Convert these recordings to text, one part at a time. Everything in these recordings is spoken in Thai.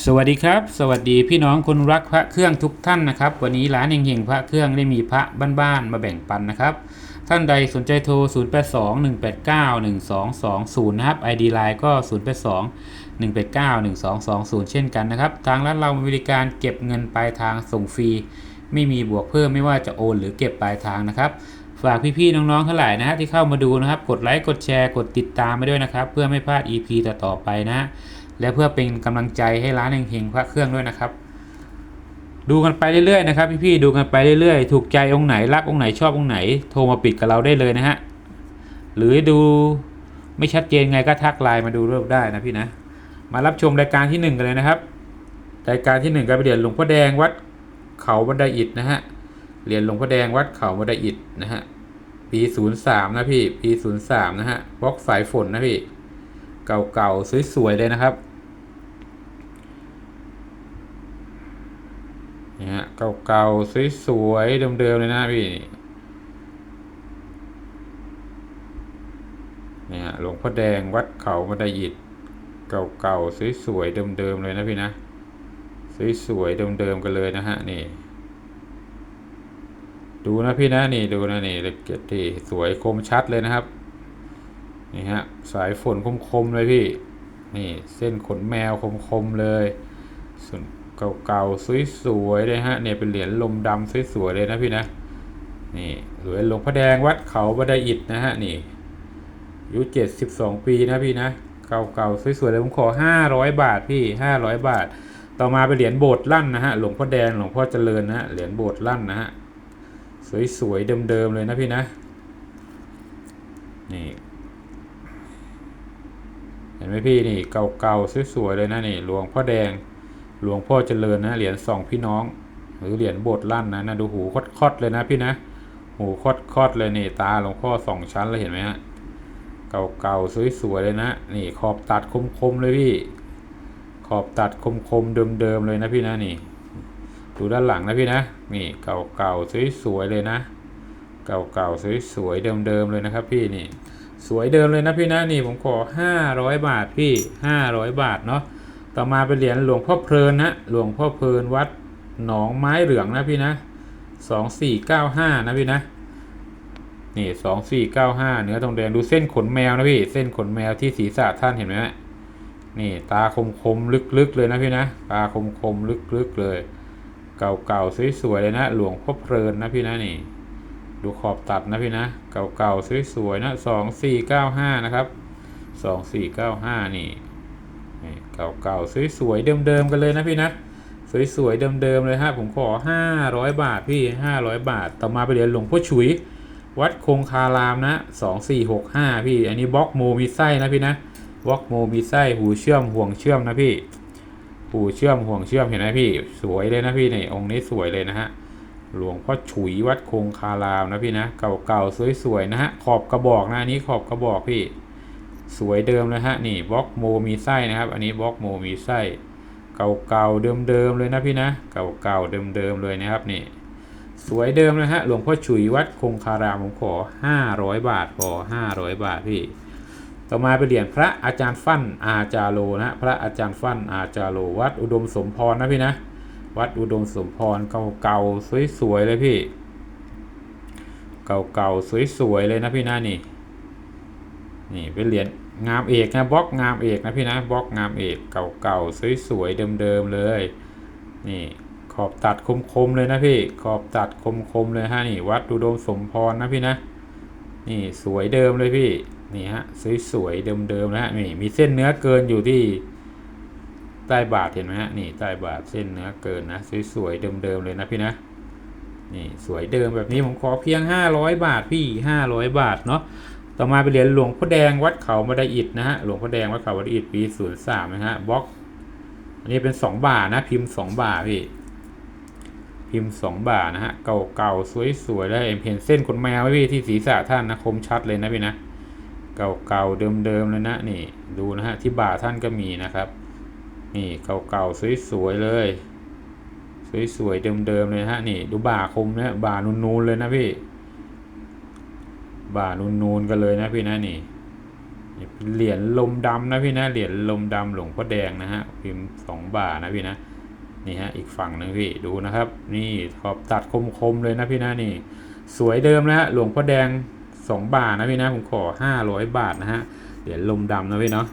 สวัสดีครับ สวัสดีพี่น้องคนรักพระเครื่องทุกท่านนะครับ วันนี้ร้านเฮงๆพระเครื่องได้มีพระบ้านๆมาแบ่งปันนะครับ ท่านใดสนใจโทร 0821891220 นะครับ ID Line ก็ 0821891220 เช่นกันนะครับ ทางร้านเรามีบริการเก็บเงินปลายทางส่งฟรี ไม่มีบวกเพิ่มไม่ว่าจะโอน หรือเก็บปลายทางนะครับฝากพี่ๆน้องๆทั้งหลายนะฮะที่เข้ามาดูนะครับ กดไลค์กดแชร์กดติดตามไปด้วยนะครับ เพื่อไม่พลาด EP ต่อๆไปนะ และเพื่อเป็นกำลังใจให้ร้านเฮงๆพระเครื่องด้วยนะครับ ดูกันไปเรื่อยๆนะครับ พี่ๆดูกันไปเรื่อยๆ ถูกใจองค์ไหนรักองค์ไหนชอบองค์ไหน โทรมาปิดกับเราได้เลยนะฮะหรือดูไม่ชัดเจนไงก็ทักไลน์มาดูเริ่มได้นะพี่นะ มารับชมรายการที่หนึ่งกันเลยนะครับ รายการที่หนึ่งการไปเรียนหลวงพ่อแดงวัดเขาบันไดอิฐนะฮะ เหรียญหลวงพ่อแดงวัดเขาบันไดอิฐนะฮะ ปีศูนย์สามนะพี่ ปีศูนย์สามนะฮะบล็อกสายฝนนะพี่ เก่าๆ สวยๆ เลยนะครับ นี่ฮะ เก่าๆ สวยๆ เดิมๆ เลยนะพี่นี่ฮะหลวงพ่อแดงวัดเขาบันไดอิฐเก่าๆ สวยๆ เดิมๆ เลยนะพี่นะ สวยๆ เดิมๆ กันเลยนะฮะนี่ ดูนะพี่นะนี่ดูนะนี่เล็กเกตที่สวยคมชัดเลยนะครับ นี่ฮะสายฝนคมๆ เลยพี่ นี่เส้นขนแมวคมๆ เลยส่วน เก่าๆสวยๆเลยฮะเนี่ยเป็นเหรียญลมดำสวยๆเลยนะพี่นะนี่เหรียญหลวงพ่อแดงวัดเขาบันไดอิฐนะฮะนี่อายุเจ็ดสิบสองปีนะพี่นะเก่าๆสวยๆเลยผมขอห้าร้อยบาทพี่ห้าร้อยบาท ต่อมาเป็นเหรียญโบสถ์ลั่นนะฮะหลวงพ่อแดงหลวงพ่อเจริญนะฮะเหรียญโบสถ์ลั่นนะฮะสวยๆเดิมๆเลยนะพี่นะนี่เห็นไหมพี่นี่เก่าๆสวยๆเลยนะนี่หลวงพ่อแดง หลวงพ่อเจริญนะเหรียญสองพี่น้อง หรือเหรียญโบสถ์ลั่นนะนะดูหูคดๆเลยนะพี่นะหูคดๆเลยนี่ตาหลวงพ่อสองชั้นเลยเห็นไหมฮะเก่าๆสวยๆเลยนะนี่ขอบตัดคมๆเลยพี่ ขอบตัดคมๆเดิมๆเลยนะพี่นะนี่ ดูด้านหลังนะพี่นะนี่เก่าๆสวยๆเลยนะ เก่าๆสวยๆเดิมๆเลยนะครับ พี่นี่สวยเดิมเลยนะพี่นะนี่ผมขอ500 บาทพี่ 500 บาทเนาะ ต่อมาเป็นเหรียญหลวงพ่อเพลินนะหลวงพ่อเพลินวัดหนองไม้เหลืองนะพี่นะ2495นะพี่นะนี่2495เนื้อทองแดงดูเส้นขนแมวนะพี่เส้นขนแมวที่ศีรษะท่านเห็นไหมนี่ตาคมคมลึกๆเลยนะพี่นะตาคมคมลึกๆเลย เก่าๆสวยๆเลยนะหลวงพ่อเพลินนะพี่นะนี่ ดูขอบตัดนะพี่นะ เก่าๆสวยๆนะสองสี่เก้าห้านะครับสองสี่เก้าห้านี่ นี่เก่าๆสวยๆเดิมๆกันเลยนะพี่นะสวยๆเดิมๆเลยฮะผมขอห้าร้อยบาทพี่ห้าร้อยบาท ต่อมาไปเรียนหลวงพ่อฉุย วัดคงคารามนะสองสี่หกห้าพี่ อันนี้บล็อกโมมีไส้นะพี่นะบล็อกโมมีไส้หูเชื่อมห่วงเชื่อมนะพี่หูเชื่อมห่วงเชื่อมเห็นไหมพี่ สวยเลยนะพี่นี่องค์นี้สวยเลยนะฮะหลวงพ่อฉุยวัดคงคารามนะพี่นะเก่าๆสวยๆนะฮะขอบกระบอกนะอันนี้ขอบกระบอกพี่ สวยเดิมเลยฮะนี่บล็อกโมมีไส้นะครับ อันนี้บล็อกโมมีไส้ เก่าๆเดิมๆเลยนะพี่นะ เก่าๆเดิมๆเลยนะครับนี่สวยเดิมนะฮะหลวงพ่อฉุยวัดคงคารามผมขอ 500 บาทพอ500 บาทพี่ต่อมาไปเหรียญพระอาจารย์ฟั่นอาจารโลนะพระอาจารย์ฟั่นอาจารโลวัดอุดมสมพรนะพี่นะวัดอุดมสมพรเก่าๆสวยๆเลยพี่ เก่าๆสวยๆเลยนะพี่นะนี่นี่เป็นเหรียญ งามเอกนะบล็อกงามเอกนะพี่นะบล็อกงามเอกเก่าๆสวยๆเดิมๆเลยนี่ขอบตัดคมๆเลยนะพี่ขอบตัดคมๆเลยฮะนี่วัดอุดมสมพรนะพี่นะนี่สวยเดิมเลยพี่นี่ฮะสวยๆเดิมๆนะฮะนี่มีเส้นเนื้อเกินอยู่ที่ใต้บาทเห็นไหมฮะนี่ใต้บาทเส้นเนื้อเกินนะสวยๆเดิมๆเลยนะพี่นะนี่สวยเดิมแบบนี้ผมขอเพียง 500 บาทพี่ 500 บาทเนาะ ต่อมาไปเหรียญหลวงพ่อแดงวัดเขาบันไดอิฐนะฮะหลวงพ่อแดงวัดเขาบันไดอิฐปี03นย์สามนะฮะบล็อก อันนี้เป็น2บาทนะพิมพ์2บาทพี่พิมพ์2บาทนะฮะเก่าๆสวยๆได้เห็นเส้นขนแมวไหมพี่ที่ศีรษะท่านนะคมชัดเลยนะพี่นะเก่าๆเดิมๆเลยนะนี่ดูนะฮะที่บ่าท่านก็มีนะครับ นี่เก่าๆสวยๆเลยสวยๆเดิมๆเลยฮะนี่ดูบ่าคมนะบ่านูนๆเลยนะพี่ บ่านูนๆกันเลยนะพี่นะนี่เหรียญลมดำนะพี่นะเหรียญลมดำหลวงพ่อแดงนะฮะพิมพ์สองบาทนะพี่นะนี่ฮะอีกฝั่งหนึงพี่ดูนะครับ นี่ขอบตัดคมๆเลยนะพี่นะนี่ สวยเดิมนะฮะหลวงพ่อแดงสองบาทนะพี่นะผมขอห้าร้อยบาทนะฮะเหรียญลมดำนะพี่เนาะ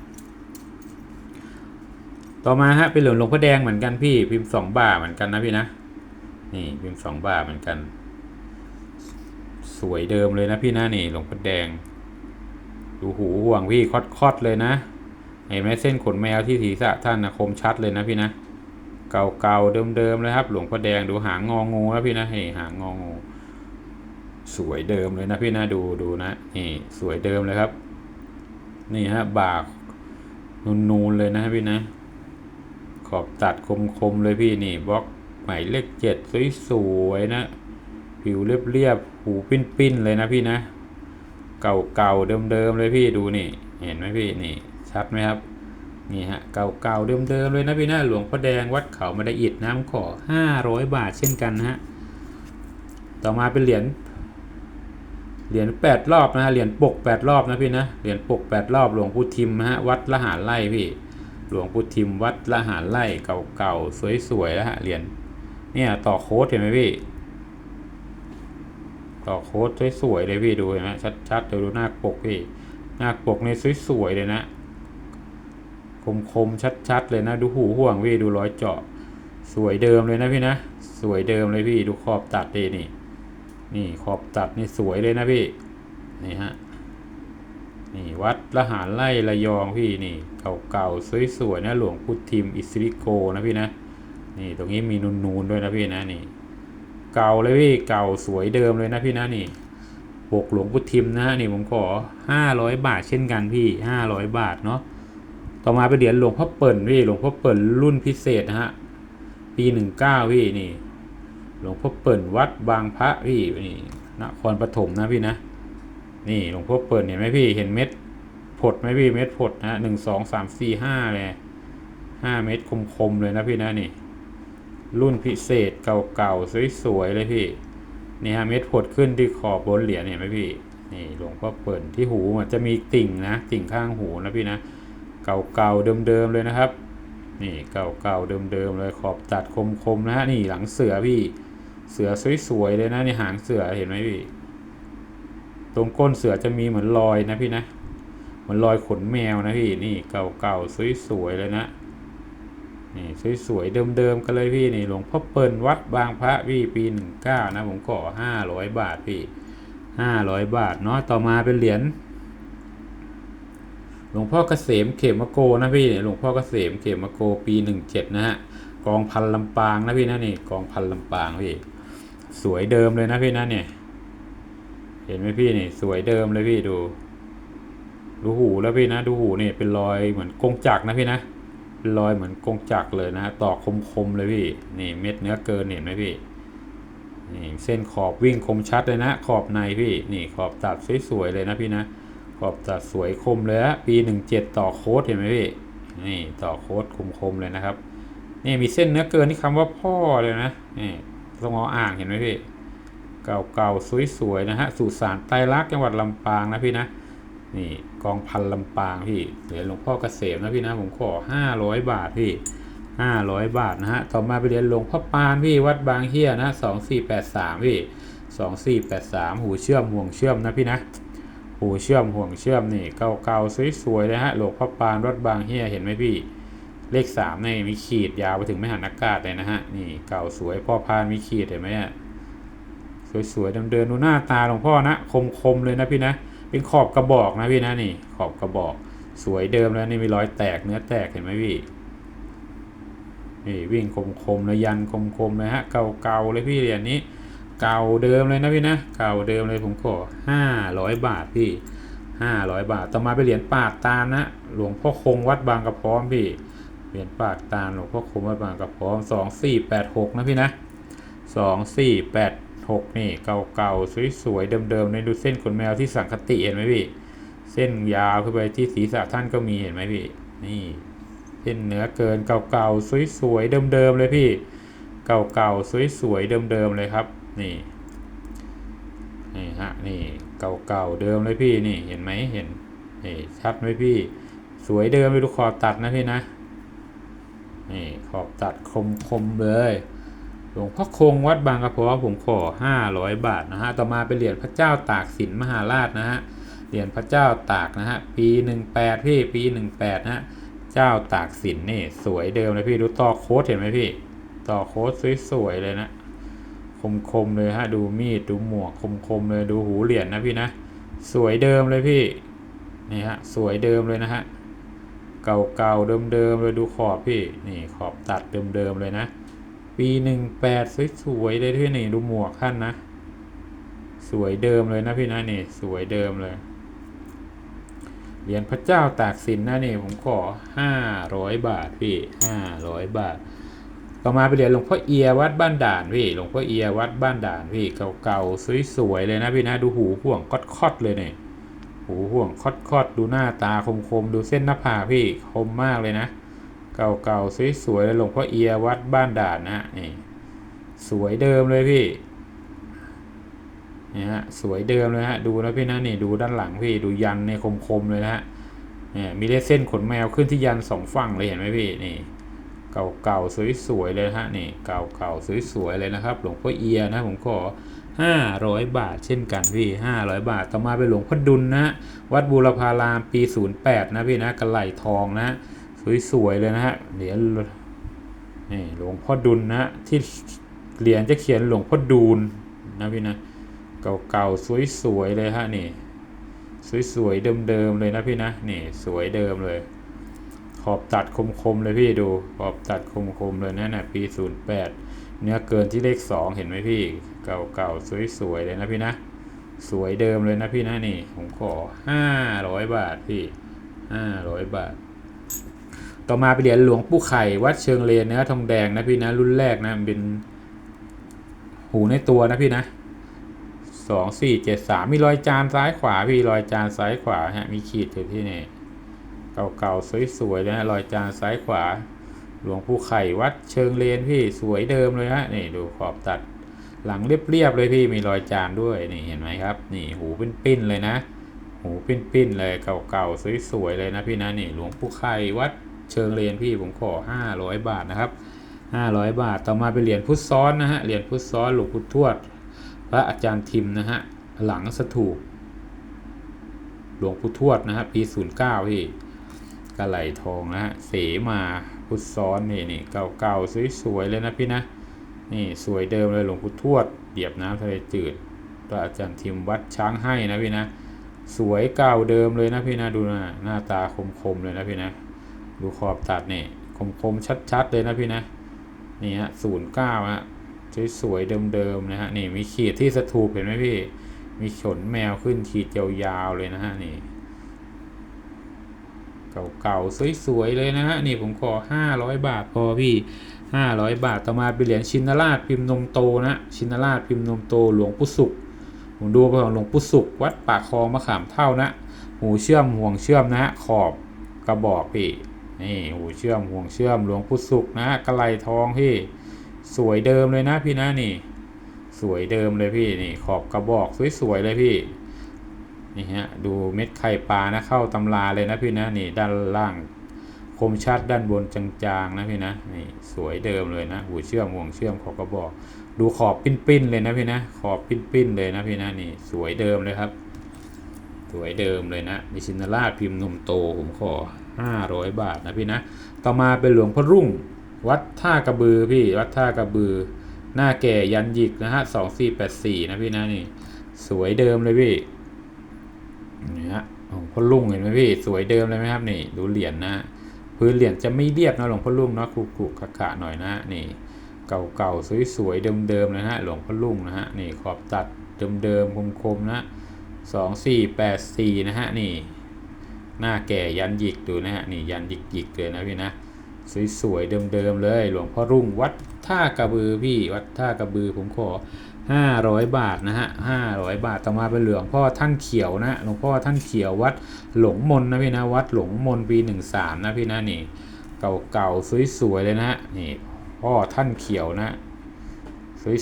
ต่อมาฮะเป็นเหรียญหลวงพ่อแดงเหมือนกันพี่พิมพ์สองบาทเหมือนกันนะพี่นะนี่พิมพ์สองบาทเหมือนกัน สวยเดิมเลยนะพี่นะนี่หลวงพ่อแดง ดูหูห่วงพี่คอดๆเลยนะเห็นไหมเส้นขนแมวที่ศีรษะท่านนะคมชัดเลยนะพี่นะ เก่าๆเดิมๆเลยครับ หลวงพ่อแดงดูหางงองูนะพี่นะเฮ้ยหางงองู สวยเดิมเลยนะพี่นะดูดูนะนี่สวยเดิมเลยครับ นี่ฮะบากนูนๆเลยนะพี่นะ ขอบตัดคมๆเลยพี่นี่บล็อกหมายเลขเจ็ดสวยๆนะ ผิวเรียบๆหูปิ้นๆเลยนะพี่นะ เก่าๆเดิมๆเลยพี่ดูนี่ เห็นไหมพี่นี่ชัดไหมครับนี่ฮะเก่าๆเดิมๆเลยนะพี่นะหลวงพ่อแดงวัดเขามาได้อิดน้ำขอห้าร้อยบาทเช่นกันนะฮะต่อมาเป็นเหรียญเหรียญแปดรอบนะฮะเหรียญปกแปดรอบนะพี่นะเหรียญปกแปดรอบหลวงพุทิมฮะวัดละหารไร่พี่ หลวงพุทิมวัดละหารไร่เก่าๆสวยๆแล้วฮะเหรียญเนี่ยต่อโค้ดเห็นไหมพี่ ต่อโค้ดสวยๆเลยพี่ดูเห็นไหมชัดๆเดี๋ยวดูหน้าปกพี่หน้าปกในสวยๆเลยนะคมๆชัดๆเลยนะ ดูหูห่วงพี่ดูรอยเจาะ สวยเดิมเลยนะพี่นะ สวยเดิมเลยพี่ดูขอบตัดดีนี่ นี่ขอบตัดนี่สวยเลยนะพี่นี่ฮะนี่วัดละหารไล่ระยองพี่นี่เก่าๆสวยๆนะหลวงพุทธิมอิสริโกนะพี่นะนี่ตรงนี้มีนูนๆด้วยนะพี่นะนี่ เก่าเลยพี่เก่าสวยเดิมเลยนะพี่นะนี่ปกหลวงพุทธิมนะฮะนี่ผมขอห้าร้อยบาทเช่นกันพี่ห้าร้อยบาทเนาะต่อมาเป็นเหรียญหลวงพ่อเปิ่นพี่หลวงพ่อเปิ่นรุ่นพิเศษนะฮะปีหนึ่งเก้าพี่นี่ หลวงพ่อเปิ่นวัดบางพระพี่นี่นครปฐมนะพี่นะ นี่หลวงพ่อเปิ่นเห็นไหมพี่เห็นเม็ดผดไหมพี่เม็ดผดนะหนึ่งสองสามสี่ห้าเลยห้าเม็ดคมๆเลยนะพี่นะนี่ รุ่นพิเศษเก่าๆสวยๆเลยพี่นี่ฮะเม็ดผดขึ้นที่ขอบบนเหรียญเห็นไหมพี่นี่หลวงพ่อเปิ่นที่หูมันจะมีติ่งนะติ่งข้างหูนะพี่นะเก่าๆเดิมๆเลยนะครับ นี่เก่าๆเดิมๆเลยขอบตัดคมๆนะฮะนี่หลังเสือพี่เสือสวยๆเลยนะนี่หางเสือเห็นไหมพี่ตรงก้นเสือจะมีเหมือนรอยนะพี่นะเหมือนรอยขนแมวนะพี่นี่เก่าๆสวยๆเลยนะ นี่สวยๆเดิมๆกันเลยพี่นี่หลวงพ่อเปิ่นวัดบางพระพี่ปีหนึ่งเก้านะผมขอห้าร้อยบาทพี่ห้าร้อยบาทเนาะต่อมาเป็นเหรียญหลวงพ่อเกษมเขมโกนะพี่หลวงพ่อเกษมเขมโกปีหนึ่งเจ็ดนะฮะกองพันลำปางนะพี่นะนี่กองพันลำปางพี่สวยเดิมเลยนะพี่นะเนี่ยเห็นไหมพี่นี่สวยเดิมเลยพี่ดู ดูหูแล้วพี่นะ ดูหูนี่เป็นรอยเหมือนกงจักรนะพี่นะ เป็นรอยเหมือนกงจักรเลยนะฮะตอกคมๆเลยพี่นี่เม็ดเนื้อเกินเห็นไหมพี่นี่เส้นขอบวิ่งคมชัดเลยนะขอบในพี่นี่ขอบตัดสวยๆเลยนะพี่นะขอบตัดสวยคมเลยฮะปีหนึ่งเจ็ดต่อโค้ดเห็นไหมพี่นี่ต่อโค้ดคมๆเลยนะครับนี่มีเส้นเนื้อเกินที่คำว่าพ่อเลยนะนี่ต้องอาอ่างเห็นไหมพี่เก่าๆสวยๆนะฮะสุสานไตรลักษณ์จังหวัดลำปางนะพี่นะ นี่กองพันลำปางพี่เหรียญหลวงพ่อเกษมนะพี่นะผมขอห้าร้อยบาทพี่ห้าร้อยบาทนะฮะต่อมาไปเรียนหลวงพ่อปานพี่วัดบางเฮียนะสองสี่แปดสามพี่สองสี่แปดสามหูเชื่อมห่วงเชื่อมนะพี่นะหูเชื่อมห่วงเชื่อมนี่เก่าๆสวยๆเลยฮะหลวงพ่อปานวัดบางเฮียเห็นไหมพี่เลขสามนี่มีขีดยาวไปถึงไม่หันอากาศเลยนะฮะนี่เก่าสวยพ่อพานมีขีดเห็นไหมอะสวยๆเดิมๆดูหน้าตาหลวงพ่อนะคมๆเลยนะพี่นะ เป็นขอบกระบอกนะพี่นะนี่ ขอบกระบอก สวยเดิมแล้วนี่มีรอยแตกเนื้อแตกเห็นไหมพี่นี่วิ่งคมๆเลยยันคมๆเลยฮะเก่าๆเลยพี่เหรียญนี้ เก่าเดิมเลยนะพี่นะเก่าเดิมเลยผมขอห้าร้อยบาทพี่ห้าร้อยบาท ต่อมาไปเหรียญปากตาลนะหลวงพ่อคงวัดบางกระพร้อมพี่เหรียญปากตาลหลวงพ่อคงวัดบางกระพร้อมสองสี่แปดหกนะพี่นะสองสี่แปด หกนี่เก่าๆ สวยๆ เดิมๆในดูเส้นขนแมวที่สังคติเห็นไหมพี่ เส้นยาวขึ้นไปที่ศีรษะท่านก็มีเห็นไหมพี่ นี่เส้นเนื้อเกินเก่าๆ สวยๆ เดิมๆ เลยพี่ เก่าๆ สวยๆ เดิมๆ เลยครับ นี่ นี่ฮะ นี่เก่าๆ เดิมเลยพี่ นี่ เห็นไหมเห็นนี่ชัดไหมพี่ สวยเดิมเลยดูขอบตัดนะพี่นะ นี่ขอบตัดคมคมๆเลย หลวงพ่อคงวัดบางกระเพาะผมขอห้าร้อยบาทนะฮะ ต่อมาเป็นเหรียญพระเจ้าตากสินมหาราชนะฮะ เหรียญพระเจ้าตากนะฮะ ปีหนึ่งแปดพี่ ปีหนึ่งแปดนะฮะ เจ้าตากสินนี่สวยเดิมเลยพี่ ดูต่อโค้ดเห็นไหมพี่ ต่อโค้ดสวยๆเลยนะ คมๆเลยฮะ ดูมีด ดูหมวกคมๆเลย ดูหูเหรียญนะพี่นะ สวยเดิมเลยพี่ นี่ฮะ สวยเดิมเลยนะฮะ เก่าๆเดิมๆเลย ดูขอบพี่ นี่ขอบตัดเดิมๆเลยนะ ปีหนึ่งแปดสวยๆเลยพี่นี่ดูหมวกท่านนะ สวยเดิมเลยนะพี่นะนี่สวยเดิมเลย เหรียญพระเจ้าตากสินนะนี่ผมขอห้าร้อยบาทพี่ห้าร้อยบาทต่อมาไปเหรียญหลวงพ่อเอียวัดบ้านด่านพี่หลวงพ่อเอียวัดบ้านด่านพี่เก่าๆสวยๆเลยนะพี่นะดูหูห่วงคอดๆเลยเนี่ยหูห่วงคอดๆดูหน้าตาคมๆดูเส้นหน้าผากพี่คมมากเลยนะ เก่าๆสวยๆเลยหลวงพ่อเอียวัดบ้านด่านนะฮะนี่สวยเดิมเลยพี่นี่ฮะสวยเดิมเลยฮะดูนะพี่นะนี่ดูด้านหลังพี่ดูยันในคมๆเลยนะฮะเนี่ยมีเส้นขนแมวขึ้นที่ยันสองฝั่งเลยเห็นไหมพี่นี่เก่าๆสวยๆเลยฮะนี่เก่าๆสวยๆเลยนะครับ หลวงพ่อเอียนะผมขอ500 บาทเช่นกันพี่ 500 บาทต่อมาเป็นหลวงพ่อดุลนะฮะวัดบูรพารามปี 08 นะพี่นะกระไหลทองนะ สวยๆเลยนะฮะเหรียญนี่หลวงพ่อดุลนะฮะที่เหรียญจะเขียนหลวงพ่อดูลนะพี่นะเก่าๆสวยๆเลยฮะนี่สวยๆเดิมๆเลยนะพี่นะนี่สวยเดิมเลย ขอบตัดคมๆเลยพี่ดูขอบตัดคมๆเลยนะน่ะปี 08 เนื้อเกินที่เลข 2 เห็นไหมพี่ เก่าๆสวยๆเลยนะพี่นะสวยเดิมเลยนะพี่นะนี่ผมขอ500 บาทพี่500 บาท ต่อมาไปเหรียญหลวงปู่ไข่วัดเชิงเลนเนื้อทองแดงนะพี่นะรุ่นแรกนะมันเป็นหูในตัวนะพี่นะสองสี่เจ็ดสามมีรอยจานซ้ายขวาพี่รอยจานซ้ายขวาฮะมีขีดอยู่ที่นี่เก่าๆสวยๆเลยนะรอยจานซ้ายขวา หลวงปู่ไข่วัดเชิงเลนพี่สวยเดิมเลยฮะนี่ดูขอบตัดหลังเรียบๆเลยพี่มีรอยจานด้วยนี่เห็นไหมครับ นี่หูปิ้นๆเลยนะ หูปิ้นๆเลยเก่าๆสวยๆเลยนะพี่นะนี่หลวงปู่ไข่วัด เชิงเลนพี่ผมขอ 500 บาทนะครับ 500 บาทต่อมาเป็นเหรียญพุทธซ้อนนะฮะเหรียญพุทธซ้อนหลวงปู่ทวด พระอาจารย์ทิมนะฮะหลังสถูปหลวงปู่ทวดนะฮะปี 09พี่กระไหลทองนะฮะเสมาพุทธซ้อนนี่นี่เก่าๆสวยๆเลยนะพี่นะนี่สวยเดิมเลยหลวงปู่ทวดเหยียบน้ำทะเลจืดพระอาจารย์ทิมวัดช้างให้นะพี่นะสวยเก่าเดิมเลยนะพี่นะดูนะหน้าตาคมๆเลยนะพี่นะ ดูขอบตัดนี่คมๆชัด ๆ เลยนะพี่นะนี่ฮะศูนย์เก้าฮะสวยๆเดิมๆนะฮะนี่มีขีดที่สถูปเห็นไหมพี่ มีขนแมวขึ้นขีดยาวๆเลยนะฮะนี่เก่าๆสวยๆเลยนะฮะนี่ผมขอ 500 บาทพอพี่ 500 บาทต่อมาเป็นเหรียญชินราชพิมพ์นมโตนะชินราชพิมพ์นมโตหลวงปู่สุขผมดูไปของหลวงปู่สุขวัดปากคลองมะขามเท่านะหูเชื่อมห่วงเชื่อมนะฮะขอบกระบอกพี่ นี่หูเชื่อมห่วงเชื่อมหลวงปู่สุขนะกระไลทองพี่สวยเดิมเลยนะพี่นะนี่ สวยเดิมเลยพี่นี่ขอบกระบอกสวยๆเลยพี่นี่ฮะดูเม็ดไข่ปลานะเข้าตำราเลยนะพี่นะนี่ด้านล่างคมชัดด้านบนจางๆนะพี่นะนี่สวยเดิมเลยนะหูเชื่อมห่วงเชื่อมขอบกระบอก ดูขอบปิ้นๆเลยนะพี่นะขอบปิ้นๆเลยนะพี่นะนี่สวยเดิมเลยครับ สวยเดิมเลยนะมิชินาราพิมพ์นมโตผมขอ 500 บาทนะพี่นะ ต่อมาเป็นหลวงพ่อรุ่ง วัดท่ากระบือพี่ วัดท่ากระบือ หน้าแก่ยันหยิกนะฮะสองสี่แปดสี่นะพี่นะนี่ สวยเดิมเลยพี่นี่ฮะหลวงพ่อรุ่งเห็นไหมพี่ สวยเดิมเลยไหมครับนี่ดูเหรียญนะพื้นเหรียญจะไม่เรียบนะหลวงพ่อรุ่งเนาะคุกุขะขะหน่อยนะนี่ เก่าๆสวยๆเดิมๆเลยนะฮะหลวงพ่อรุ่งนะฮะนี่ขอบตัดเดิมๆคมๆนะสองสี่แปดสี่นะฮะนี่ หน้าแก่ยันหยิกดูนะฮะนี่ยันหยิกหยิกเลยนะพี่นะสวยๆเดิมๆเลย หลวงพ่อรุ่งวัดท่ากระบือพี่วัดท่ากระบือผมขอ 500 บาทนะฮะ500 บาทต่อมาเป็นหลวงพ่อท่านเขียวนะหลวงพ่อท่านเขียววัดหลงมนนะพี่นะวัดหลงมนปี 13 นะพี่นะนี่เก่าๆสวยๆเลยนะฮะนี่พ่อท่านเขียวนะ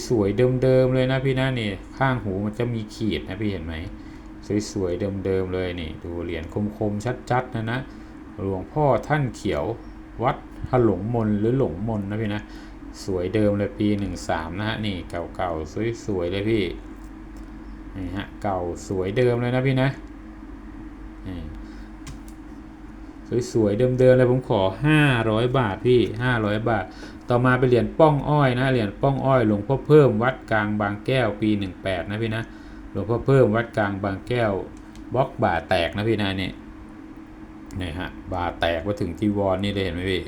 สวยๆเดิมๆเลยนะพี่นะนี่ข้างหูมันจะมีขีดนะพี่เห็นไหม สวยๆเดิมๆเลยนี่ดูเหรียญคมๆชัดๆนะนะหลวงพ่อท่านเขียววัดถลงมนหรือหลงมนนะพี่นะสวยเดิมเลยปี 13 นะฮะนี่เก่าๆสวยๆเลยพี่นี่ฮะเก่าสวยเดิมเลยนะพี่นะสวยๆเดิมๆเลยผมขอ 500 บาทพี่ 500 บาท ต่อมาเป็นเหรียญป้องอ้อยนะเหรียญป้องอ้อยหลวงพ่อเพิ่มวัดกลางบางแก้วปี 18 นะพี่นะ ลวงพ่อเพิ่มวัดกลางบางแก้วบล็อกบ่าแตกนะพี่นะนี่ยนี่ฮะบาแตกมาถึงจีวรนี่เลยเห็นไหมพี่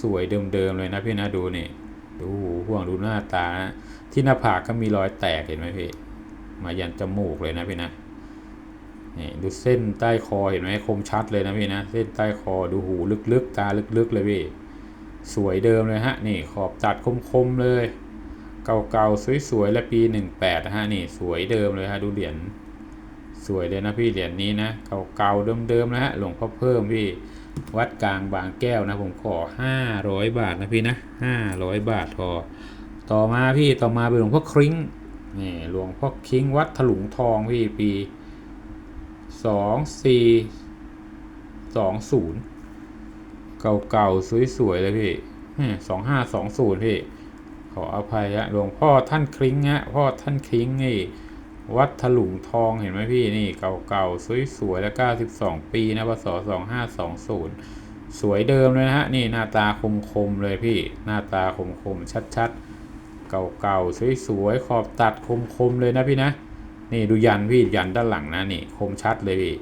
สวยๆเดิมๆเลยนะพี่นะดูนี่ดูห่วงดูหน้าตานะที่หน้าผากก็มีรอยแตกเห็นไหมพี่มายันจมูกเลยนะพี่นะนี่ดูเส้นใต้คอเห็นไหมคมชัดเลยนะพี่นะเส้นใต้คอดูหูลึกๆ ตาลึกๆเลยพี่สวยเดิมเลยฮะนี่ขอบจัดคมๆเลย เก่าๆสวยๆและปี 18นะฮะนี่สวยเดิมเลยฮะดูเหรียญสวยเลยนะพี่เหรียญนี้นะเก่าๆเดิมๆนะฮะหลวงพ่อเพิ่มพี่วัดกลางบางแก้วนะผมขอ 500 บาทนะพี่นะ 500 บาทพอต่อมาพี่ต่อมาเป็นหลวงพ่อคริ้งนี่หลวงพ่อคริ้งวัดถลุงทองพี่ปี24 20เก่าๆสวยๆเลยพี่สองห้าสองศูนย์พี่ ขออภัยฮะหลวงพ่อท่านคริ้งฮะพ่อท่านคริ้งนี่วัดถลุงทองเห็นไหมพี่นี่เก่าๆสวยๆแล้ว92 ปีนะพศ2520 สวยเดิมเลยนะฮะนี่หน้าตาคมๆเลยพี่หน้าตาคมๆชัดๆ เก่าๆสวยๆขอบตัดคมๆเลยนะพี่นะนี่ดูยันพี่ยันด้านหลังนะนี่คมชัดเลยพี่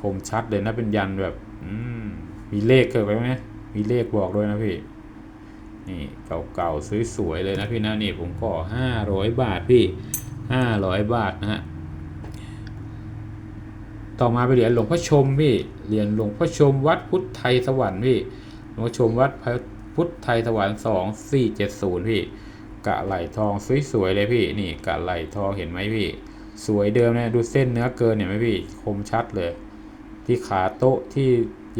คมชัดเลยนะเป็นยันแบบอืมมีเลขเกิดไปไหมมีเลขบอกด้วยนะพี่ นี่เก่าๆสวยๆเลยนะพี่นะนี่ผมขอ500บาทพี่ห้าร้อยบาทนะฮะต่อมาไปเหรียญหลวงพ่อชมพี่เหรียญหลวงพ่อชมวัดพุทธไทยสวรรค์พี่หลวงพ่อชมวัดพุทธไทยสวรรค์สองสี่เจ็ดศูนย์พี่กะไหลทองสวยๆเลยพี่นี่กะไหลทองเห็นไหมพี่ สวยเดิมนะดูเส้นเนื้อเกินเห็นไหมพี่คมชัดเลย ที่ขาโต๊ะที่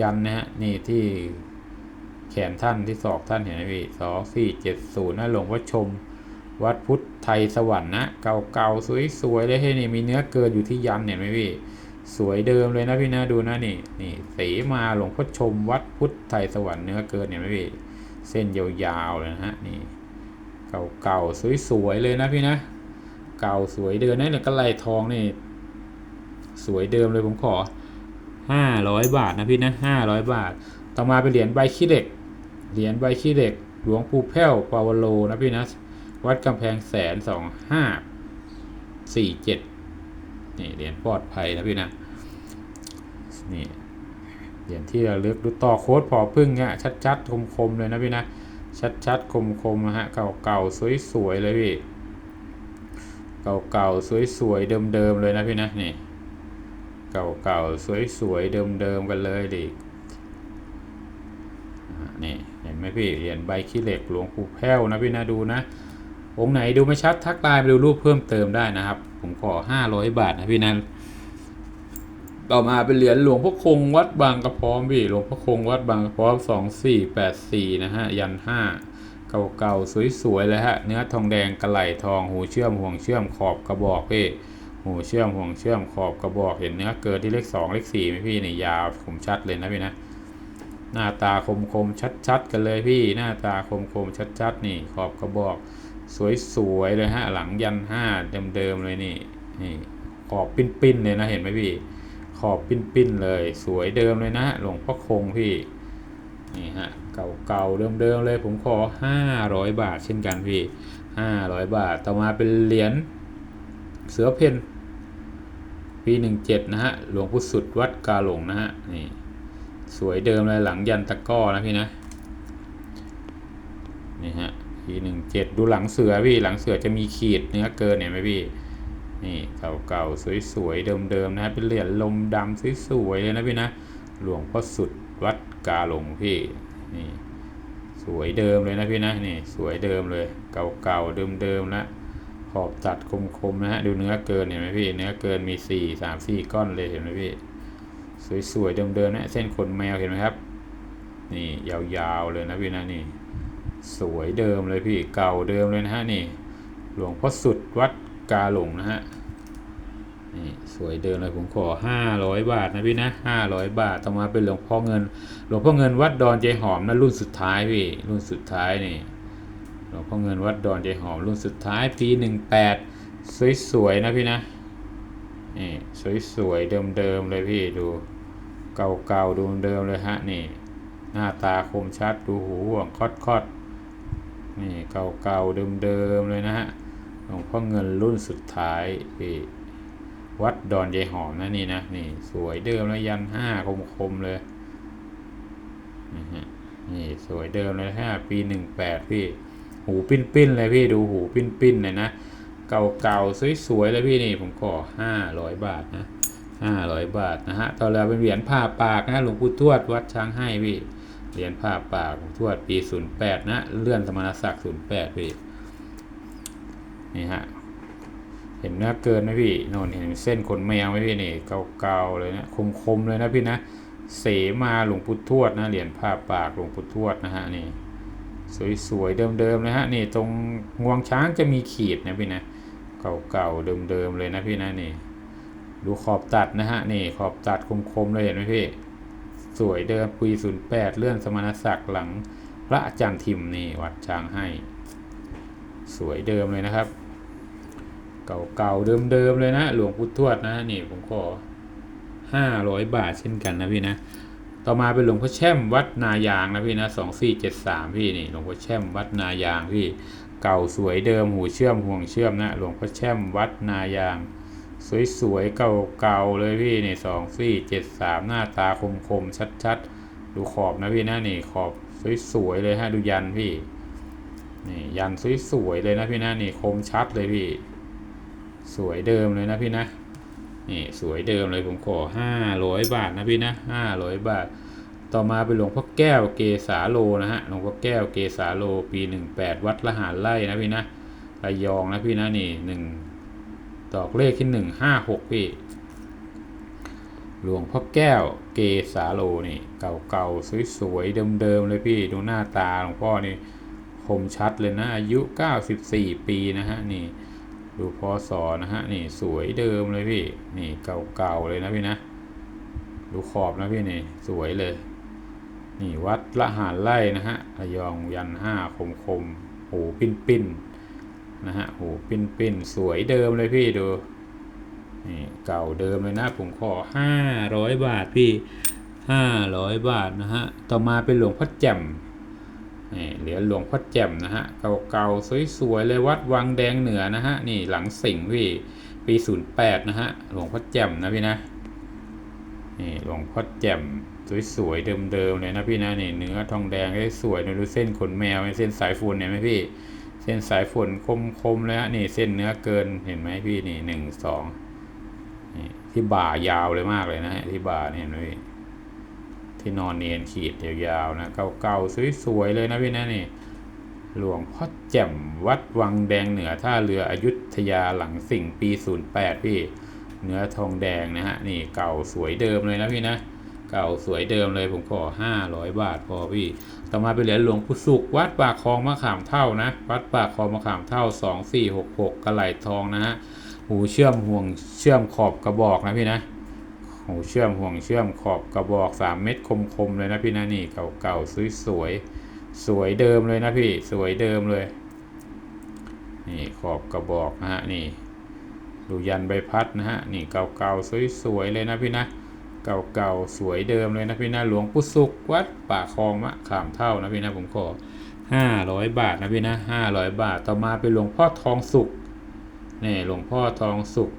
ยันนะฮะนี่ที่ ขนท่านที่ศอกท่านเห็นไหมพี่สองสี่เจ็ดศูนย์นะหลวงพ่อชม วัดพุทธไทยสวรรค์นะ เก่าๆสวยๆเลยให้นี่มีเนื้อเกินอยู่ที่ยันเห็นไหมพี่ สวยเดิมเลยนะพี่นะดูนะนี่นี่สีมาหลวงพ่อชม วัดพุทธไทยสวรรค์เนื้อเกินเห็นไหมพี่ เส้นยาวๆเลยนะฮะนี่ เก่าๆสวยๆเลยนะพี่นะ เก่าสวยเดิมนะเนี่ยกระไลทองนี่ สวยเดิมเลยผมขอห้าร้อยบาทนะพี่นะห้าร้อยบาทต่อมาเป็นเหรียญใบขี้เหล็ก เหรียญใบขี้เหล็ก หลวงปู่แพ้วปาวโลนะพี่นะวัดกำแพงแสนสองห้าสี่เจ็ดนี่เหรียญปลอดภัยนะพี่นะนี่เหรียญที่เราเลือกดูต่อโค้ดพอพึ่งเนี่ยชัดๆคมๆเลยนะพี่นะชัดๆคมๆนะฮะเก่าๆสวยๆเลยพี่เก่าๆสวยๆเดิมๆเลยนะพี่นะนี่เก่าๆสวยๆเดิมๆกันเลยดิ นี่เห็นไหมพี่เหรียญใบขี้เหล็กหลวงปู่แพ้วนะพี่นะดูนะ องค์ไหนดูไม่ชัดทักไลน์ไปดูรูปเพิ่มเติมได้นะครับ ผมขอ 500 บาทนะพี่นันต่อมาเป็นเหรียญหลวงพ่อคงวัดบางกระพร้อมพี่หลวงพ่อคงวัดบางกระพร้อมสองสี่แปดสี่นะฮะยันห้าเก่าๆสวยๆเลยฮะเนื้อทองแดงกระไหลทองหูเชื่อมห่วงเชื่อมขอบกระบอกพี่หูเชื่อมห่วงเชื่อมขอบกระบอกเห็นเนื้อเกินที่เลขสองเลขสี่ไหมพี่นี่ยาวผมชัดเลยนะพี่นะ หน้าตาคมๆชัดๆ กันเลยพี่หน้าตาคมๆชัดๆ นี่ขอบกระบอก สวยๆเลยฮะหลังยันห้าเดิมๆเลยนี่นี่ขอบปิ้นๆเลยนะเห็นไหมพี่ ขอบปิ้นๆเลย สวยเดิมเลยนะหลวงพ่อคงพี่นี่ฮะเก่าๆเดิมๆเลยผมขอห้าร้อยบาทเช่นกันพี่ห้าร้อยบาทต่อมาเป็นเหรียญเสือเพนปีหนึ่งเจ็ดนะฮะหลวงพุทธสุดวัดกาหลงนะฮะนี่ สวยเดิมเลยหลังยันตะก้อนะพี่นะนี่ฮะทีหนึ่งเจ็ดดูหลังเสือพี่หลังเสือจะมีขีดเนื้อเกินเห็นไหมพี่นี่เก่าๆสวยๆเดิมๆนะเป็นเหรียญลมดำสวยๆเลยนะพี่นะหลวงพ่อสุดวัดกาหลงพี่นี่สวยเดิมเลยนะพี่นะนี่สวยเดิมเลยเก่าๆเดิมๆนะขอบตัดคมๆนะฮะดูเนื้อเกินเห็นไหมพี่เนื้อเกินมีสี่สามสี่ก้อนเลยเห็นไหมพี่ สวยๆเดิมๆนะเส้นขนแมวเห็นไหมครับ นี่ยาวๆเลยนะพี่นะนี่ สวยเดิมเลยพี่เก่าเดิมเลยนะฮะนี่ หลวงพ่อสุดวัดกาหลงนะฮะนี่สวยเดิมเลยผมขอห้าร้อยบาทนะพี่นะห้าร้อยบาทต่อมาเป็นหลวงพ่อเงิน หลวงพ่อเงินวัดดอนใจหอมนะรุ่นสุดท้ายพี่รุ่นสุดท้ายนี่หลวงพ่อเงินวัดดอนใจหอมรุ่นสุดท้ายปีหนึ่งแปดสวยๆนะพี่นะนี่สวยๆเดิมๆเลยพี่ดู เก่าๆดูเดิมเลยฮะนี่ หน้าตาคมชัดดูหูห่วงคอดๆนี่เก่าๆเดิมๆเลยนะฮะหลวงพ่อเงินรุ่นสุดท้ายพี่วัดดอนยายหอมนะนี่นะนี่สวยเดิมแล้วยันห้าคมๆเลยนะฮะนี่สวยเดิมเลยห้าปีหนึ่งแปดพี่หูปิ้นๆเลยพี่ดูหูปิ้นๆเลยนะเก่าๆสวยๆเลยพี่นี่ผมขอห้าร้อยบาทนะ ห้าร้อยบาทนะฮะ ต่อแล้วเป็นเหรียญผ้าปากนะหลวงปู่ทวดวัดช้างให้พี่ เหรียญผ้าปากหลวงทวดปีศูนย์แปดนะ เลื่อนสมณศักดิ์ศูนย์แปดพี่ นี่ฮะ เห็นเนื้อเกินไหมพี่โน่นเห็นเส้นขนแมวไหมพี่นี่ เก่าๆเลยนะ คมๆเลยนะพี่นะ เสมาหลวงปู่ทวดนะ เหรียญผ้าปากหลวงปู่ทวดนะฮะนี่ สวยๆเดิมๆนะฮะ นี่ตรงงวงช้างจะมีขีดนะพี่นะ เก่าๆเดิมๆเลยนะพี่นะนี่ ดูขอบตัดนะฮะนี่ขอบตัดคมๆเลยเห็นไหมพี่สวยเดิมปีศูนย์แปดเลื่อนสมณศักดิ์หลังพระอาจารย์ทิมนี่วัดช้างให้ สวยเดิมเลยนะครับ เก่าๆเดิมๆเลยนะหลวงพุทธทวดนะนี่ผมขอห้าร้อยบาทเช่นกันนะพี่นะต่อมาเป็นหลวงพ่อแช่มวัดนายางนะพี่นะสองสี่เจ็ดสามพี่นี่หลวงพ่อแช่มวัดนายางพี่ เก่าสวยเดิมหูเชื่อมห่วงเชื่อมนะหลวงพ่อแช่มวัดนายาง สวยๆเก่าๆเลยพี่นี่สองสี่เจ็ดสามหน้าตาคมๆชัดๆ ดูขอบนะพี่นะนี่ขอบสวยๆเลยฮะดูยันพี่นี่ยันสวยๆเลยนะพี่นะนี่คมชัดเลยพี่ สวยเดิมเลยนะพี่นะนี่สวยเดิมเลยผมขอห้าร้อยบาทนะพี่นะห้าร้อยบาท ต่อมาเป็นหลวงพ่อแก้วเกษาโลนะฮะหลวงพ่อแก้วเกษาโลปีหนึ่งแปดวัดละหารไร่นะพี่นะระยองนะพี่นะนี่หนึ่ง ดอกเลขที่หนึ่งห้าหกพี่หลวงพ่อแก้วเกษาโลนี่ เก่าๆ สวยๆ เดิมๆ เลยพี่ดูหน้าตาหลวงพ่อนี่คมชัดเลยนะ อายุ 94 ปีนะฮะ นี่ ดูพศนะฮะ นี่สวยเดิมเลยพี่ นี่เก่าๆ เลยนะพี่นะ ดูขอบนะพี่นี่ สวยเลย นี่วัดละหารไร่นะฮะระยองยันห้าคมคมๆหูปิ้นปิ้นๆ นะฮะโหปิ้นปิ้นๆสวยเดิมเลยพี่ดูนี่เก่าเดิมเลยนะผมขอห้าร้อยบาทพี่ห้าร้อยบาทนะฮะต่อมาเป็นหลวงพ่อแจ่มนี่เหรียญหลวงพ่อแจ่มนะฮะเก่าๆสวยๆเลยวัดวังแดงเหนือนะฮะนี่หลังสิงห์พี่ปีศูนย์แปดนะฮะหลวงพ่อแจ่มนะพี่นะนี่หลวงพ่อแจ่มสวยๆเดิมๆเลยนะพี่นะนี่เนื้อทองแดงได้สวยดูเส้นขนแมวเส้นสายฝุ่นเห็นไหมพี่ เส้นสายฝนคมๆเลยฮะนี่เส้นเนื้อเกินเห็นไหมพี่นี่หนึ่งสองนี่ที่บ่ายาวเลยมากเลยนะ ที่บ่าเนี่ยเห็นไหมพี่ที่นอนเนียนขีดยาวๆนะเก่าๆสวยๆเลยนะพี่นะนี่หลวงพ่อแจ่มวัดวังแดงเหนือท่าเรืออยุธยาหลังสิ่งปี 08 พี่ เนื้อทองแดงนะฮะ นี่เก่าสวยเดิมเลยนะพี่นะ เก่าสวยเดิมเลยผมขอ 500 บาทพอพี่ ต่อมาเป็นเหรียญหลวงปู่สุขวัดปากคลองมะขามเท่านะ วัดปากคลองมะขามเท่า 2466กระไหลทองนะฮะ หูเชื่อมห่วงเชื่อมขอบกระบอกนะพี่นะ หูเชื่อมห่วงเชื่อมขอบกระบอกสามเม็ดคมๆเลยนะพี่นะนี่เก่าๆสวยๆสวยเดิมเลยนะพี่สวยเดิมเลย นี่ขอบกระบอกนะฮะนี่ดูยันใบพัดนะฮะนี่เก่าๆสวยๆเลยนะพี่นะ เก่าๆ สวยเดิมเลยนะพี่นะหลวงปู่สุขวัดป่าคลองมะขามเท่านะพี่นะผมขอห้าร้อยบาทนะพี่นะห้าร้อยบาทต่อมาเป็นหลวงพ่อทองสุขนี่หลวงพ่อทองสุข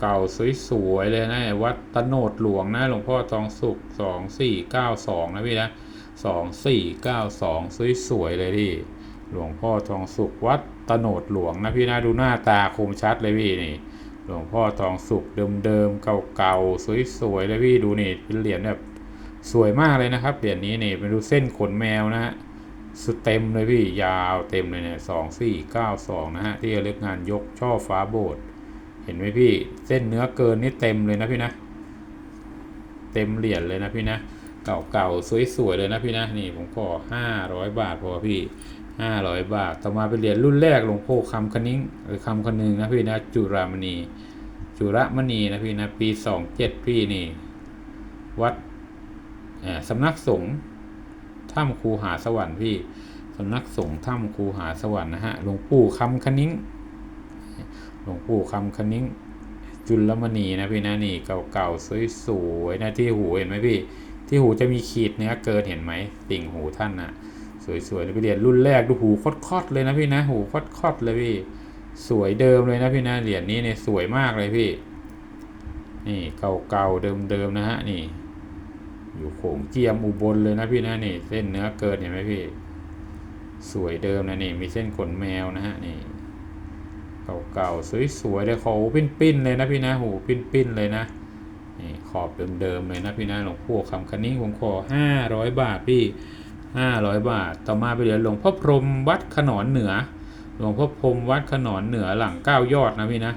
เก่าๆสวยๆเลยนะวัดตโนดหลวงนะหลวงพ่อทองสุขสองสี่เก้าสองนะพี่นะสองสี่เก้าสองสวยๆเลยที่หลวงพ่อทองสุขวัดตโนดหลวงนะพี่นะดูหน้าตาคมชัดเลยพี่นี่ หลวงพ่อทองสุขเดิมๆเก่าๆสวยๆเลยพี่ดูนี่เป็นเหรียญแบบสวยมากเลยนะครับเหรียญนี้นี่เป็นดูเส้นขนแมวนะฮะสุดเต็มเลยพี่ยาวเต็มเลยเนี่ยสองสี่เก้าสองนะฮะที่ระลึกงานยกช่อฟ้าโบสถ์เห็นไหมพี่เส้นเนื้อเกินนี่เต็มเลยนะพี่นะ เต็มเหรียญเลยนะพี่นะเก่าๆสวยๆเลยนะพี่นะนี่ผมขอห้าร้อยบาทพอพี่ ห้าร้อยบาท ต่อมาเป็นเหรียญรุ่นแรกหลวงพ่อคำคณิ้งหรือคำคนึงนะพี่นะ จุรามณี จุรมณีนะพี่นะ ปีสองเจ็ดพี่นี่ วัดสำนักสงฆ์ถ้ำคูหาสวรรค์พี่สำนักสงฆ์ถ้ำคูหาสวรรค์นะฮะ หลวงปู่คำคนิ้ง หลวงปู่คำคนิ้ง จุลมณีนะพี่นะนี่เก่าๆสวยๆนะที่หูเห็นไหมพี่ ที่หูจะมีขีดเนื้อเกินเห็นไหมติ่งหูท่านนะ สวยๆเลยพี่เหรียญรุ่นแรกดูหูคดๆเลยนะพี่นะหูคดๆเลยพี่สวยเดิมเลยนะพี่นะเหรียญนี้เนี่ยสวยมากเลยพี่ นี่เก่าๆเดิมๆนะฮะนี่ อยู่โขงเจียมอุบลเลยนะพี่นะนี่เส้นเนื้อเกินเห็นไหมพี่ สวยเดิมนะนี่มีเส้นขนแมวนะฮะนี่เก่าๆสวยๆเลยเขาปิ้นๆเลยนะพี่นะหูปิ้นๆเลยนะนี่ขอบเดิมๆเลยนะพี่นะหลวงพ่อคำคันนี้ผมขอห้าร้อยบาทพี่ ห้าร้อยบาท ต่อมาไปเหรียญหลวงพ่อพรมวัดขนอนเหนือ หลวงพ่อพรมวัดขนอนเหนือหลังเก้ายอดนะพี่นะ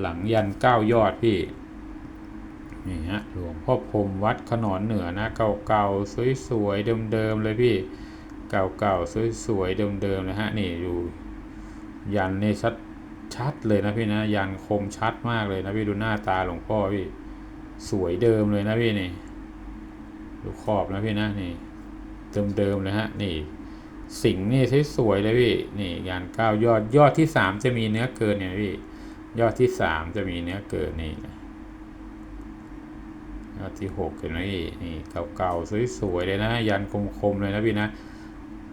หลังยันเก้ายอดพี่ นี่ฮะ หลวงพ่อพรมวัดขนอนเหนือนะ เก่าๆสวยๆเดิมๆเลยพี่ เก่าๆสวยๆเดิมๆนะฮะ นี่ดูยันนี่ชัดชัดเลยนะพี่นะ ยันคมชัดมากเลยนะพี่ดูหน้าตาหลวงพ่อพี่ สวยเดิมเลยนะพี่นี่ ดูขอบนะพี่นะนี่ เดิมๆเลยฮะนี่สิงห์นี่สวยๆเลยพี่นี่ยันเก้ายอดยอดที่สามจะมีเนื้อเกินเนี่ยพี่ยอดที่สามจะมีเนื้อเกินนี่ยอดที่หกเห็นไหมพี่นี่เก่าๆสวยๆเลยนะยันคมๆเลยนะพี่นะ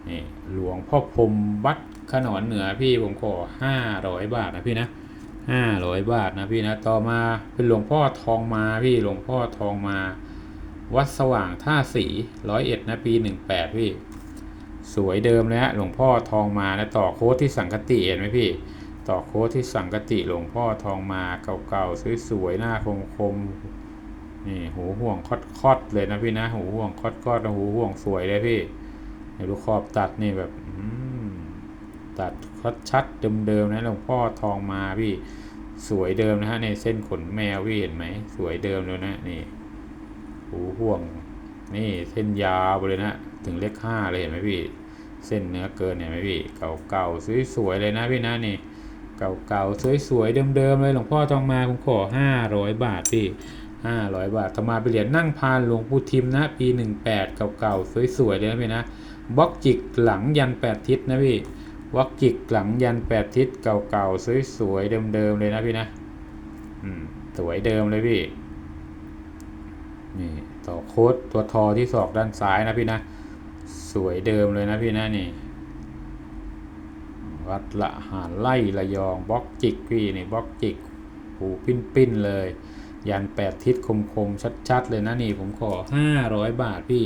นี่หลวงพ่อพรมวัดขนอนเหนือพี่ผมขอห้าร้อยบาทนะพี่นะห้าร้อยบาทนะพี่นะต่อมาเป็นหลวงพ่อทองมาพี่หลวงพ่อทองมา วัดสว่างท่าสีร้อยเอ็ดนะปีหนึ่งแปดพี่ สวยเดิมเลยฮะหลวงพ่อทองมานะต่อโค้ดที่สังกติเห็นไหมพี่ ต่อโค้ดที่สังกติหลวงพ่อทองมาเก่าๆสวยๆหน้าคมๆนี่หูห่วงคอดๆเลยนะพี่นะหูห่วงคอดๆนะหูห่วงสวยเลยพี่เดี๋ยวดูขอบตัดนี่แบบอืมตัดคดชัดเดิมๆนะหลวงพ่อทองมาพี่สวยเดิมนะฮะในเส้นขนแมวพี่เห็นไหมสวยเดิมเลยนะนี่ หูห่วง นี่เส้นยาวไปเลยนะ ถึงเลขห้าเลยเห็นไหมพี่ เส้นเนื้อเกินเห็นไหมพี่ เก่าๆสวยๆเลยนะพี่นะนี่ เก่าๆสวยๆเดิมๆเลยหลวงพ่อทองมาผมขอห้าร้อยบาทพี่ห้าร้อยบาทต่อมาไปเหรียญนั่งพานหลวงปู่ทิมนะ ปีหนึ่งแปดเก่าๆสวยๆเลยนะพี่นะบล็อกจิกหลังยันแปดทิศนะพี่บล็อกจิกหลังยันแปดทิศเก่าๆสวยๆเดิมๆเลยนะพี่นะอืมสวยเดิมเลยพี่ นี่ต่อโค้ดตัวทอที่ศอกด้านซ้ายนะพี่นะ สวยเดิมเลยนะพี่นะนี่ วัดละหารไล่ระยองบล็อกจิกพี่นี่บล็อกจิกหูปิ้นปิ้นเลย ยันแปดทิศคมคมชัดชัดๆเลยนะนี่ผมขอห้าร้อยบาทพี่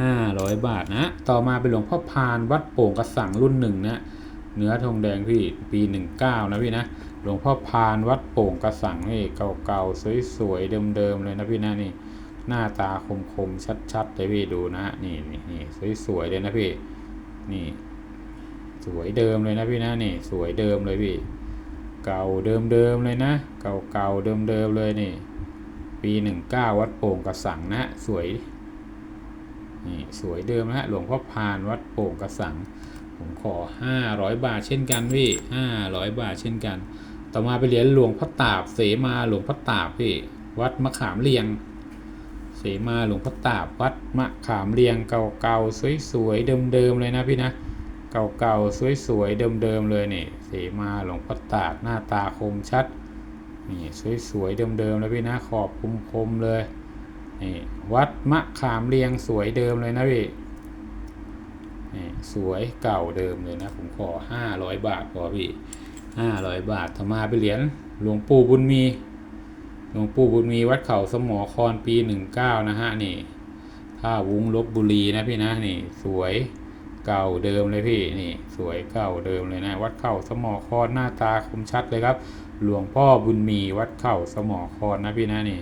ห้าร้อยบาทนะ ต่อมาเป็นหลวงพ่อพานวัดโป่งกระสังรุ่นหนึ่งนะเนื้อทองแดงพี่ปีหนึ่งเก้านะพี่นะหลวงพ่อพานวัดโป่งกระสังนี่เก่าๆสวยๆเดิมๆเลยนะพี่นะนี่ หน้าตาคมๆ ชัดๆเลยพี่ดูนะนี่นี่นี่สวยๆเลยนะพี่นี่ สวยเดิมเลยนะพี่นะนี่ สวยเดิมเลยพี่ เก่าเดิมๆเลยนะ เก่าเก่าๆเดิมๆเลยนี่ ปีหนึ่งเก้าวัดโป่งกระสังนะสวยนี่สวยเดิมนะฮะหลวงพ่อพานวัดโป่งกระสัง ผมขอห้าร้อยบาทเช่นกันพี่ห้าร้อยบาทเช่นกัน ต่อมาไปเหรียญหลวงพ่อตาบเสมาหลวงพ่อตาบพี่วัดมะขามเรียง เสมาหลวงพ่อตาบวัดมะขามเรียงเก่าๆสวยๆเดิมๆเลยนะพี่นะเก่าๆสวยๆเดิมๆเลยนี่เสมาหลวงพ่อตาบหน้าตาคมชัดนี่สวยๆเดิมๆเลยพี่นะขอบคมๆเลยนี่วัดมะขามเรียงสวยเดิมเลยนะพี่นี่สวยเก่าเดิมเลยนะผมขอห้าร้อยบาทพอพี่ห้าร้อยบาทธรรมาไปเหรียญหลวงปู่บุญมี หลวงปู่บุญมีวัดเขาสมอคอนปีหนึ่งเก้านะฮะนี่ท่าวุ้งลบบุรีนะพี่นะนี่สวยเก่าเดิมเลยพี่นี่สวยเก่าเดิมเลยนะ วัดเข่าสมอคอนหน้าตาคมชัดเลยครับ หลวงพ่อบุญมีวัดเข่าสมอคอนนะพี่นะนี่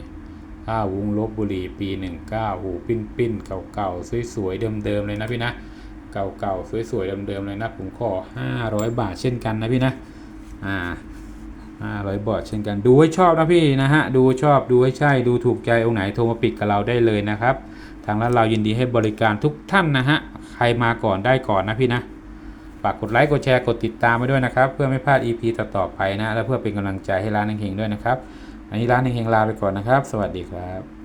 ท่าวุ้งลบบุรีปีหนึ่งเก้าหูปิ้นปิ้นเก่าๆสวยๆเดิมๆเลยนะพี่นะเก่าๆสวยๆเดิมๆเลยนะผมขอ500บาทเช่นกันนะพี่นะอ่า 500 บาทเช่นกันดูให้ชอบนะพี่นะฮะดูชอบดูให้ใช่ดูถูกใจองค์ไหนโทรมาปิดกับเราได้เลยนะครับ ทางร้านเรายินดีให้บริการทุกท่านนะฮะใครมาก่อนได้ก่อนนะพี่นะฝากกดไลค์กดแชร์กดติดตามไว้ด้วยนะครับ เพื่อไม่พลาด EP ต่อๆไปนะ และเพื่อเป็นกำลังใจให้ร้านนังเฮงด้วยนะครับ อันนี้ร้านเฮงๆลาไปก่อนนะครับ สวัสดีครับ